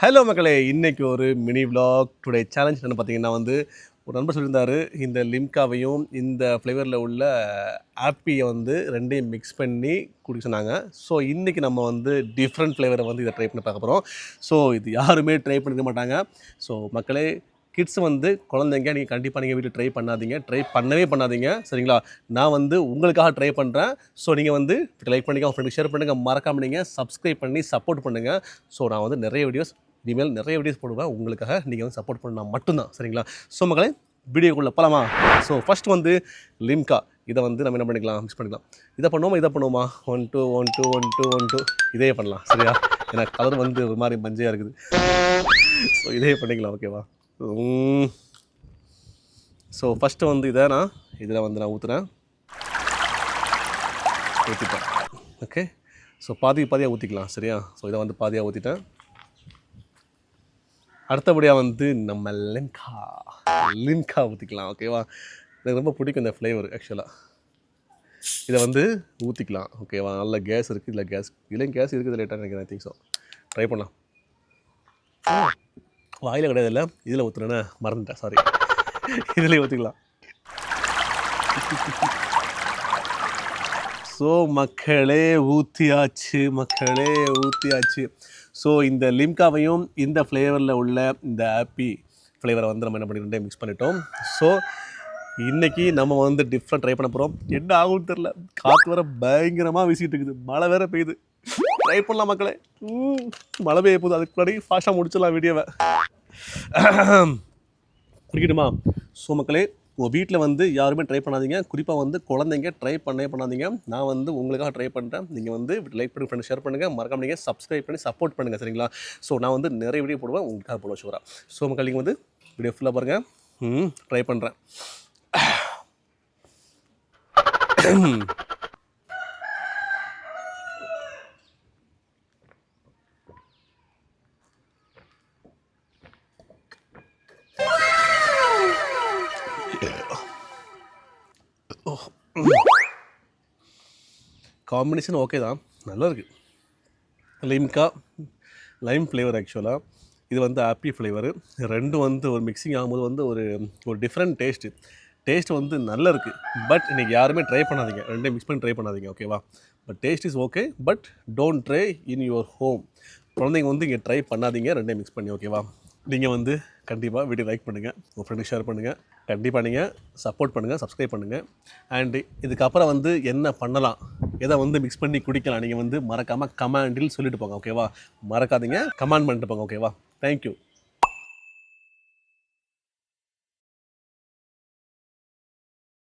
Hello மக்களே இன்றைக்கி ஒரு மினி விளாக் டுடே சேலஞ்ச் என்ன பார்த்தீங்கன்னா வந்து ஒரு நண்பர் சொல்லியிருந்தார் இந்த லிம்காவையும் இந்த ஃப்ளேவரில் உள்ள ஆப்பியை வந்து ரெண்டையும் மிக்ஸ் பண்ணி குடிக்க சொன்னாங்க. ஸோ இன்றைக்கி நம்ம வந்து டிஃப்ரெண்ட் ஃப்ளேவரை வந்து இதை ட்ரை பண்ணி பார்க்க போகிறோம் ஸோ இது யாருமே ட்ரை பண்ணிக்க மாட்டாங்க. ஸோ மக்களே கிட்ஸ் வந்து குழந்தைங்க நீங்கள் கண்டிப்பாக நீங்கள் வீட்டில் ட்ரை பண்ணாதீங்க. ட்ரை பண்ணவே பண்ணாதீங்க. சரிங்களா? நான் வந்து உங்களுக்காக ட்ரை பண்ணுறேன் ஸோ நீங்கள் வந்து லைக் பண்ணுங்கள் உங்கள் ஃப்ரெண்டுக்கு ஷேர் பண்ணுங்கள் மறக்காம நீங்கள் சப்ஸ்கிரைப் பண்ணி சப்போர்ட் பண்ணுங்கள் ஸோ நான் வந்து நிறைய வீடியோஸ் இனிமேல் நிறைய வீடியோஸ் போடுவேன். உங்களுக்காக நீங்கள் வந்து சப்போர்ட் பண்ணால் மட்டும்தான். சரிங்களா? ஸோ மகளே வீடியோக்குள்ளே போகலாமா ஸோ ஃபஸ்ட் வந்து லிம்கா இதை வந்து நம்ம என்ன பண்ணிக்கலாம்? மிக்ஸ் பண்ணிக்கலாம். இதை பண்ணுவோமா? இதை பண்ணுவோமா? One two one two one two one two இதே பண்ணலாம். சரியா? ஏன்னா கலர் வந்து ஒரு மாதிரி மஞ்சையாக இருக்குது. ஸோ இதே பண்ணிக்கலாம் ஓகேவா ஸோ ஃபஸ்ட்டு வந்து இதை நான் இதில் வந்து நான் ஊற்றுறேன் ஊற்றிட்டேன் ஓகே ஸோ பாதி பாதியாக ஊற்றிக்கலாம் சரியா? ஸோ இதை வந்து பாதியாக ஊற்றிட்டேன் அடுத்தபடியாக வந்து நம்ம லின்கா. லின்கா ஊற்றிக்கலாம் ஓகேவா எனக்கு ரொம்ப பிடிக்கும் இந்த ஃப்ளேவர் ஆக்சுவலாக இதை வந்து ஊற்றிக்கலாம் ஓகேவா நல்ல கேஸ் இருக்குது இதில் கேஸ் இல்லையும் கேஸ் இருக்குது லேட்டாக நினைக்கிறேன் திங்க் ஸோ ட்ரை பண்ணலாம். வாயில் கிடையாது இல்லை? இதில் ஊற்றுனேன்னா மறந்துட்டேன் சாரி இதில் ஊற்றிக்கலாம் ஸோ மக்களே ஊற்றியாச்சு மக்களே ஊற்றியாச்சு ஸோ இந்த லிம்காவையும் இந்த ஃப்ளேவரில் உள்ள இந்த ஆப்பி ஃப்ளேவரை வந்து நம்ம என்ன பண்ணிட்டு மிக்ஸ் பண்ணிட்டோம். ஸோ இன்னைக்கு நம்ம வந்து டிஃப்ரெண்ட் ட்ரை பண்ண போகிறோம் என்ன ஆகும்னு தெரில காற்று வர பயங்கரமாக வீசிட்டு இருக்குது. மழை வேற பெய்யுது. ட்ரை பண்ணலாம் மக்களே. மழை பெய்ய போகுது. அதுக்கு முன்னாடி ஃபாஸ்ட்டாக முடிச்சிடலாம் வீடியோவை குடிக்கணுமா ஸோ மக்களே உங்கள் வீட்டில் வந்து யாருமே ட்ரை பண்ணாதீங்க. குறிப்பாக வந்து குழந்தைங்க ட்ரை பண்ணே பண்ணாதீங்க. நான் வந்து உங்களுக்காக ட்ரை பண்ணுறேன் நீங்கள் வந்து லைக் பண்ணி ஃப்ரெண்ட் ஷேர் பண்ணுங்கள் மறக்காம நீங்கள் சப்ஸ்கிரைப் பண்ணி சப்போர்ட் பண்ணுங்கள் சரிங்களா? ஸோ நான் வந்து நிறைய வீடியோ போடுவேன். உங்களுக்காக போடுவேன் வச்சுக்கிறேன் ஸோ மக்கள் நீங்கள் வந்து வீடியோ ஃபுல்லாக பாருங்கள் ம் ட்ரை பண்ணுறேன் காம்பினேஷன் ஓகே தான். நல்லா இருக்குது லிம்கா லைம் ஃப்ளேவர் ஆக்சுவலாக இது வந்து ஆப்பி ஃப்ளேவரு ரெண்டும் வந்து ஒரு மிக்சிங் ஆகும்போது வந்து ஒரு ஒரு டிஃப்ரெண்ட் டேஸ்ட்டு டேஸ்ட் வந்து நல்லா இருக்குது பட் இன்றைக்கி யாருமே ட்ரை பண்ணாதீங்க. ரெண்டையும் மிக்ஸ் பண்ணி ட்ரை பண்ணாதீங்க ஓகேவா but taste is okay but don't try in your home குழந்தைங்க வந்து இங்கே ட்ரை பண்ணாதீங்க. ரெண்டையும் மிக்ஸ் பண்ணி ஓகேவா நீங்கள் வந்து கண்டிப்பாக வீடியோ லைக் பண்ணுங்கள் உங்கள் ஃப்ரெண்டுக்கு ஷேர் பண்ணுங்கள் கண்டிப்பாக நீங்கள் சப்போர்ட் பண்ணுங்கள் சப்ஸ்கிரைப் பண்ணுங்கள் அண்டு இதுக்கப்புறம் வந்து என்ன பண்ணலாம் எதை வந்து மிக்ஸ் பண்ணி குடிக்கலாம் நீங்கள் வந்து மறக்காமல் கமாண்டில் சொல்லிட்டு போங்க ஓகேவா மறக்காதீங்க கமெண்ட் பண்ணிட்டு போங்க ஓகேவா தேங்க்யூ